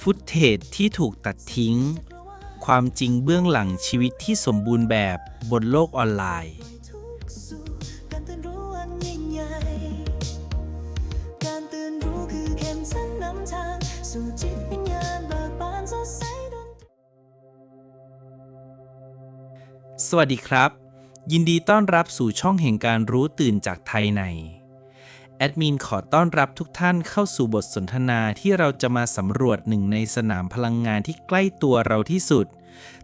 ฟุตเทจที่ถูกตัดทิ้ง ความจริงเบื้องหลังชีวิตที่สมบูรณ์แบบบนโลกออนไลน์ สู่จิตวิญญาณเบิกบานสดใสดน สวัสดีครับ ยินดีต้อนรับสู่ช่องแห่งการรู้ตื่นจากไทยใน แอดมินขอต้อนรับทุกท่านเข้าสู่บทสนทนาที่เราจะมาสำรวจหนึ่งในสนามพลังงานที่ใกล้ตัวเราที่สุด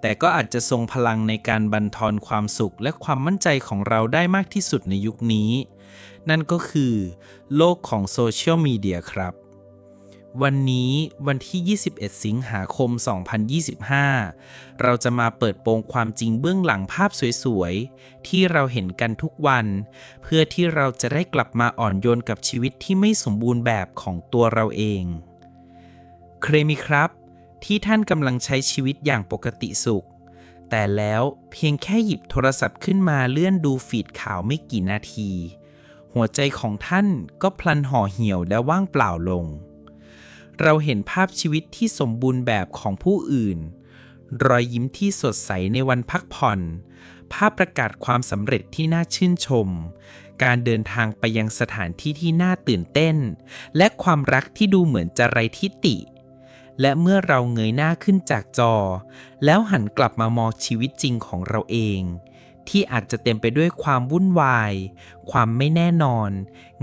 แต่ก็อาจจะทรงพลังในการบันทอนความสุขและความมั่นใจของเราได้มากที่สุดในยุคนี้ นั่นก็คือ โลกของโซเชียลมีเดียครับ วันนี้วันที่ 21 สิงหาคม 2025 เราจะมาเปิดโปงความจริงเบื้องหลังภาพสวยๆ ที่เราเห็นกันทุกวัน เพื่อที่เราจะได้กลับมาอ่อนโยนกับชีวิตที่ไม่สมบูรณ์แบบของตัวเราเอง เคยมีครับ ที่ท่านกำลังใช้ชีวิตอย่างปกติสุข แต่แล้วเพียงแค่หยิบโทรศัพท์ขึ้นมาเลื่อนดูฟีดข่าวไม่กี่นาที หัวใจของท่านก็พลันห่อเหี่ยวและว่างเปล่าลง เราเห็นภาพชีวิตที่สมบูรณ์แบบของผู้อื่น รอยยิ้มที่สดใสในวันพักผ่อน ภาพประกาศความสำเร็จที่น่าชื่นชม การเดินทางไปยังสถานที่ที่น่าตื่นเต้น และความรักที่ดูเหมือนจะไร้ทิฏฐิและเมื่อเราเงยหน้าขึ้นจากจอ แล้วหันกลับมามองชีวิตจริงของเราเองที่อาจจะเต็มไปด้วยความวุ่นวาย ความไม่แน่นอน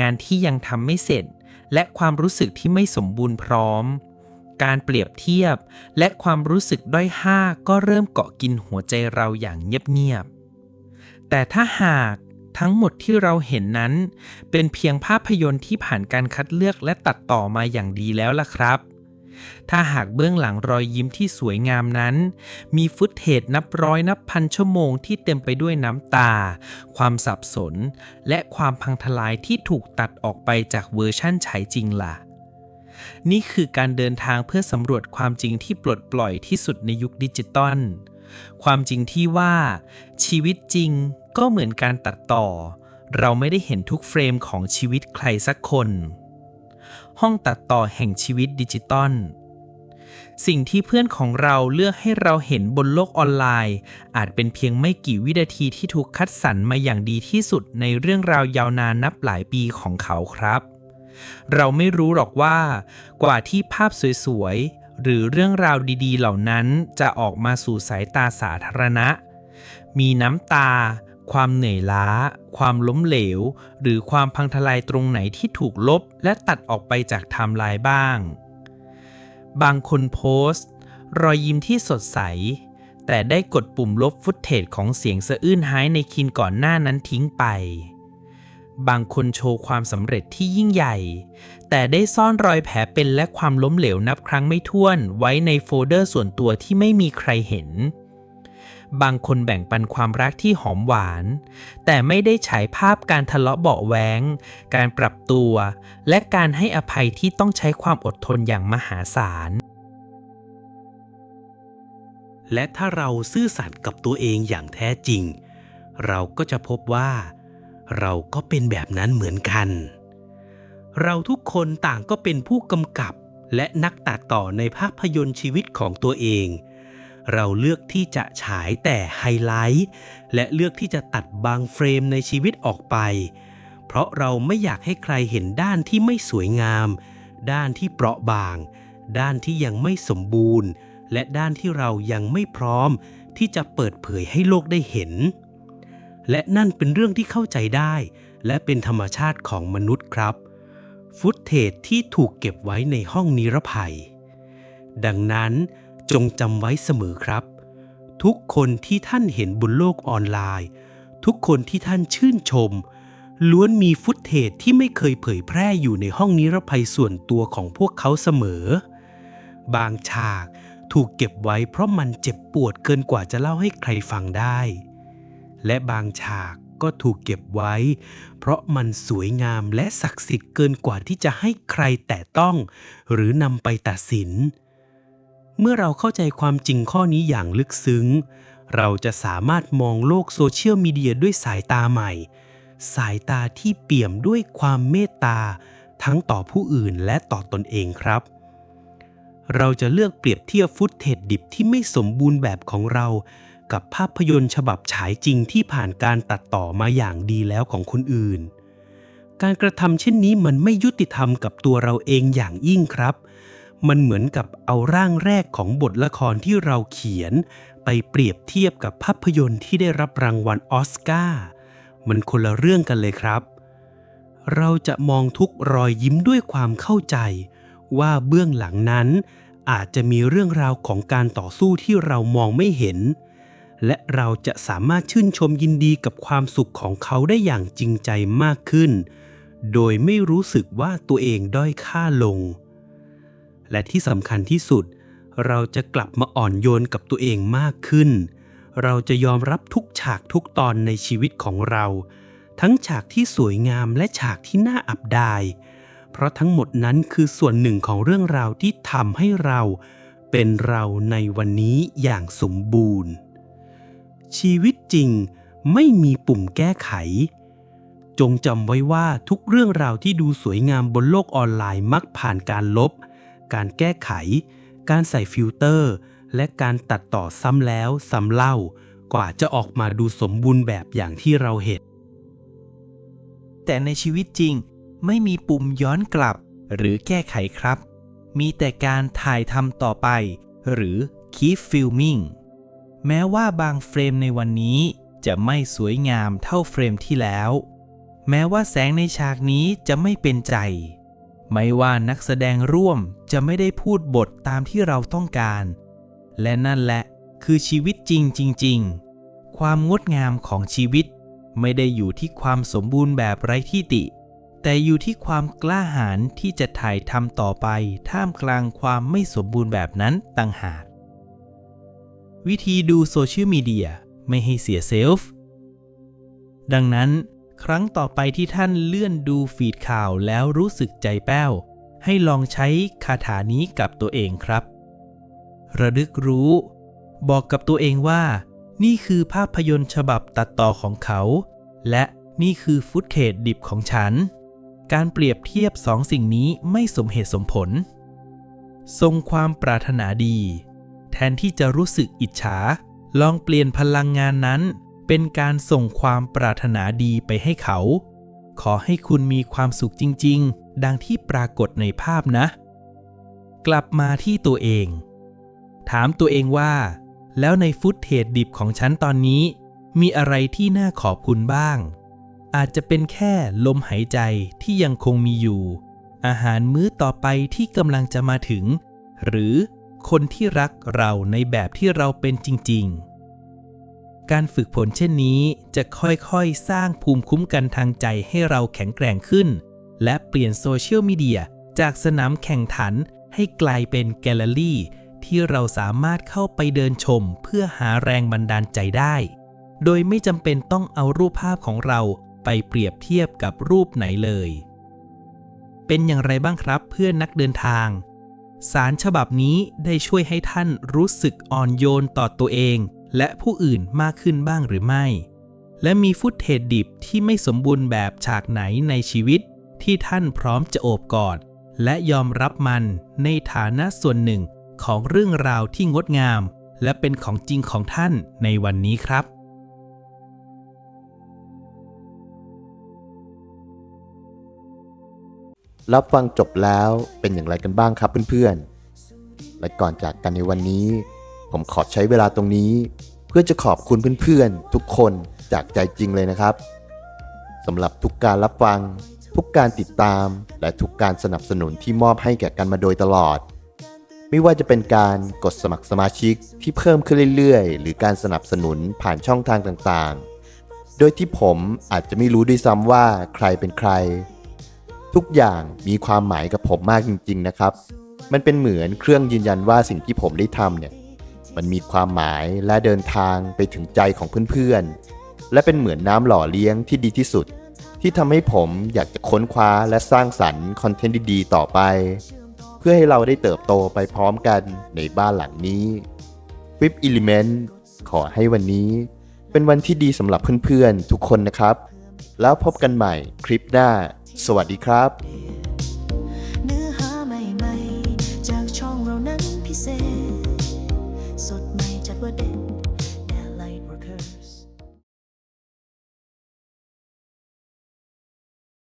งานที่ยังทำไม่เสร็จ และความรู้สึกที่ไม่สมบูรณ์พร้อม การเปรียบเทียบ และความรู้สึกด้อยค่าก็เริ่มเกาะกินหัวใจเราอย่างเงียบๆ แต่ถ้าหากทั้งหมดที่เราเห็นนั้น เป็นเพียงภาพยนตร์ที่ผ่านการคัดเลือกและตัดต่อมาอย่างดีแล้วล่ะครับ ถ้าหากเบื้องหลังรอยยิ้มที่สวยงามนั้น มีฟุตเทจนับร้อยนับพันชั่วโมงที่เต็มไปด้วยน้ำตา ความสับสน และความพังทลายที่ถูกตัดออกไปจากเวอร์ชั่นฉายจริงล่ะ นี่คือการเดินทางเพื่อสำรวจความจริงที่ปลดปล่อยที่สุดในยุคดิจิตอลความจริงที่ว่า ชีวิตจริงก็เหมือนการตัดต่อ เราไม่ได้เห็นทุกเฟรมของชีวิตใครสักคน ห้องตัดต่อแห่งชีวิตดิจิตอลสิ่งที่เพื่อนของเราเลือกให้เราเห็นบนโลกออนไลน์ อาจเป็นเพียงไม่กี่วินาทีที่ถูกคัดสรรมาอย่างดีที่สุดในเรื่องราวยาวนานนับหลายปีของเขาครับ เราไม่รู้หรอกว่า กว่าที่ภาพสวยๆ หรือเรื่องราวดีๆ เหล่านั้นจะออกมาสู่สายตาสาธารณะ มีน้ำตา ความเหนื่อยล้า ความล้มเหลว หรือความพังทลายตรงไหนที่ถูกลบ และตัดออกไปจากไทม์ไลน์บ้าง บางคนโพสต์ รอยยิ้มที่สดใส แต่ได้กดปุ่มลบฟุตเทจของเสียงสะอื้นหายในคินก่อนหน้านั้นทิ้งไป บางคนโชว์ความสำเร็จที่ยิ่งใหญ่ แต่ได้ซ่อนรอยแผลเป็นและความล้มเหลวนับครั้งไม่ถ้วนไว้ในโฟลเดอร์ส่วนตัวที่ไม่มีใครเห็น บางคนแบ่งปันความรักที่หอมหวาน แต่ไม่ได้ฉายภาพการทะเลาะเบาะแว้งการปรับตัว และการให้อภัยที่ต้องใช้ความอดทนอย่างมหาศาล และถ้าเราซื่อสัตย์กับตัวเองอย่างแท้จริง เราก็จะพบว่า เราก็เป็นแบบนั้นเหมือนกัน เราทุกคนต่างก็เป็นผู้กำกับและนักตัดต่อในภาพยนตร์ชีวิตของตัวเอง เราเลือกที่จะฉายแต่ไฮไลท์และเลือกที่จะตัดบางเฟรมในชีวิตออกไป เพราะเราไม่อยากให้ใครเห็นด้านที่ไม่สวยงาม ด้านที่เปราะบาง ด้านที่ยังไม่สมบูรณ์ และด้านที่เรายังไม่พร้อม ที่จะเปิดเผยให้โลกได้เห็น และนั่นเป็นเรื่องที่เข้าใจได้ และเป็นธรรมชาติของมนุษย์ครับ ฟุตเทจที่ถูกเก็บไว้ในห้องนิรภัย ดังนั้น จงจำไว้เสมอครับ ทุกคนที่ท่านเห็นบนโลกออนไลน์ ทุกคนที่ท่านชื่นชม ล้วนมีฟุตเทจที่ไม่เคยเผยแพร่อยู่ในห้องนิรภัยส่วนตัวของพวกเขาเสมอ บางฉากถูกเก็บไว้เพราะมันเจ็บปวดเกินกว่าจะเล่าให้ใครฟังได้ และบางฉากก็ถูกเก็บไว้ เพราะมันสวยงามและศักดิ์สิทธิ์เกินกว่าที่จะให้ใครแตะต้อง หรือนำไปตัดสิน เมื่อเราเข้าใจความจริงข้อนี้อย่างลึกซึ้ง เราจะสามารถมองโลกโซเชียลมีเดียด้วยสายตาใหม่ สายตาที่เปี่ยมด้วยความเมตตา ทั้งต่อผู้อื่นและต่อตนเองครับ เราจะเลือกเปรียบเทียบฟุตเทจดิบที่ไม่สมบูรณ์แบบของเรา กับภาพยนตร์ฉบับฉายจริงที่ผ่านการตัดต่อมาอย่างดีแล้วของคนอื่น การกระทำเช่นนี้มันไม่ยุติธรรมกับตัวเราเองอย่างยิ่งครับ มันเหมือนกับเอาร่างแรกของบทละครที่เราเขียน ไปเปรียบเทียบกับภาพยนตร์ที่ได้รับรางวัลออสการ์มันคนละเรื่องกันเลยครับ เราจะมองทุกรอยยิ้มด้วยความเข้าใจ ว่าเบื้องหลังนั้นอาจจะมีเรื่องราวของการต่อสู้ที่เรามองไม่เห็น และเราจะสามารถชื่นชมยินดีกับความสุขของเขาได้อย่างจริงใจมากขึ้น โดยไม่รู้สึกว่าตัวเองด้อยค่าลง และที่สำคัญที่สุด เราจะกลับมาอ่อนโยนกับตัวเองมากขึ้น เราจะยอมรับทุกฉากทุกตอนในชีวิตของเรา ทั้งฉากที่สวยงามและฉากที่น่าอับดาย เพราะทั้งหมดนั้นคือส่วนหนึ่งของเรื่องราวที่ทำให้เรา เป็นเราในวันนี้อย่างสมบูรณ์ ชีวิตจริงไม่มีปุ่มแก้ไข จงจำไว้ว่าทุกเรื่องราวที่ดูสวยงามบนโลกออนไลน์มักผ่านการลบ การแก้ไข การใส่ฟิลเตอร์ และการตัดต่อซ้ำแล้วซ้ำเล่า กว่าจะออกมาดูสมบูรณ์แบบอย่างที่เราเห็น แต่ในชีวิตจริงไม่มีปุ่มย้อนกลับหรือแก้ไขครับ มีแต่การถ่ายทำต่อไป หรือ keep filming แม้ว่าบางเฟรมในวันนี้จะไม่สวยงามเท่าเฟรมที่แล้ว แม้ว่าแสงในฉากนี้จะไม่เป็นใจ ไม่ว่านักแสดงร่วมจะไม่ได้พูดบทตามที่เราต้องการ และนั่นแหละคือชีวิตจริงจริง ๆ ความงดงามของชีวิต ไม่ได้อยู่ที่ความสมบูรณ์แบบไร้ที่ติ แต่อยู่ที่ความกล้าหาญที่จะถ่ายทำต่อไปท่ามกลางความไม่สมบูรณ์แบบนั้นต่างหาก วิธีดูโซเชียลมีเดียไม่ให้เสียเซลฟ์ดังนั้น ครั้งต่อไปที่ท่านเลื่อนดูฟีดข่าวแล้วรู้สึกใจแป้ว ให้ลองใช้คาถานี้กับตัวเองครับ ระลึกรู้ บอกกับตัวเองว่า นี่คือภาพยนตร์ฉบับตัดต่อของเขา และนี่คือฟุตเทจดิบของฉัน การเปรียบเทียบสองสิ่งนี้ไม่สมเหตุสมผล ทรงความปรารถนาดี แทนที่จะรู้สึกอิจฉา ลองเปลี่ยนพลังงานนั้น เป็นการส่งความปรารถนาดีไปให้เขา ขอให้คุณมีความสุขจริง ๆ ดังที่ปรากฏในภาพนะ กลับมาที่ตัวเอง ถามตัวเองว่า แล้วในฟุตเทจดิบของฉันตอนนี้ มีอะไรที่น่าขอบคุณบ้าง อาจจะเป็นแค่ลมหายใจที่ยังคงมีอยู่ อาหารมื้อต่อไปที่กำลังจะมาถึง หรือคนที่รักเราในแบบที่เราเป็นจริง ๆ การฝึกผลเช่นนี้จะค่อยๆ สร้างภูมิคุ้มกันทางใจให้เราแข็งแกร่งขึ้น และเปลี่ยนโซเชียลมีเดียจากสนามแข่งขันให้กลายเป็นแกลเลอรี่ ที่เราสามารถเข้าไปเดินชมเพื่อหาแรงบันดาลใจได้ โดยไม่จำเป็นต้องเอารูปภาพของเราไปเปรียบเทียบกับรูปไหนเลย เป็นอย่างไรบ้างครับเพื่อนนักเดินทาง สารฉบับนี้ได้ช่วยให้ท่านรู้สึกอ่อนโยนต่อตัวเอง และผู้อื่นมากขึ้นบ้างหรือไม่ และมีฟุตเทจดิบที่ไม่สมบูรณ์แบบฉากไหนในชีวิต ที่ท่านพร้อมจะโอบกอด และยอมรับมันในฐานะส่วนหนึ่งของเรื่องราวที่งดงาม และเป็นของจริงของท่านในวันนี้ครับรับฟังจบแล้วเป็นอย่างไรกันบ้างครับเพื่อนๆ และก่อนจากกันในวันนี้ ผมขอใช้เวลาตรงนี้ เพื่อจะขอบคุณเพื่อนๆ ทุกคนจากใจจริงเลยนะครับสำหรับทุกการรับฟัง ทุกการติดตาม และทุกการสนับสนุนที่มอบให้แก่กันมาโดยตลอด ไม่ว่าจะเป็นการกดสมัครสมาชิกที่เพิ่มขึ้นเรื่อยๆ หรือการสนับสนุนผ่านช่องทางต่างๆ โดยที่ผมอาจจะไม่รู้ด้วยซ้ำว่าใครเป็นใคร ทุกอย่างมีความหมายกับผมมากจริง ๆนะครับ มันเป็นเหมือนเครื่องยืนยันว่าสิ่งที่ผมได้ทำเนี่ย มันมีความหมายและเดินทางไปถึงใจของเพื่อนๆ และเป็นเหมือนน้ำหล่อเลี้ยงที่ดีที่สุด ที่ทำให้ผมอยากจะค้นคว้าและสร้างสรรค์คอนเทนต์ดีๆ ต่อไป เพื่อให้เราได้เติบโตไปพร้อมกันในบ้านหลังนี้ Whip Element ขอให้วันนี้ เป็นวันที่ดีสำหรับเพื่อนๆ ทุกคนนะครับ แล้วพบกันใหม่คลิปหน้า สวัสดีครับ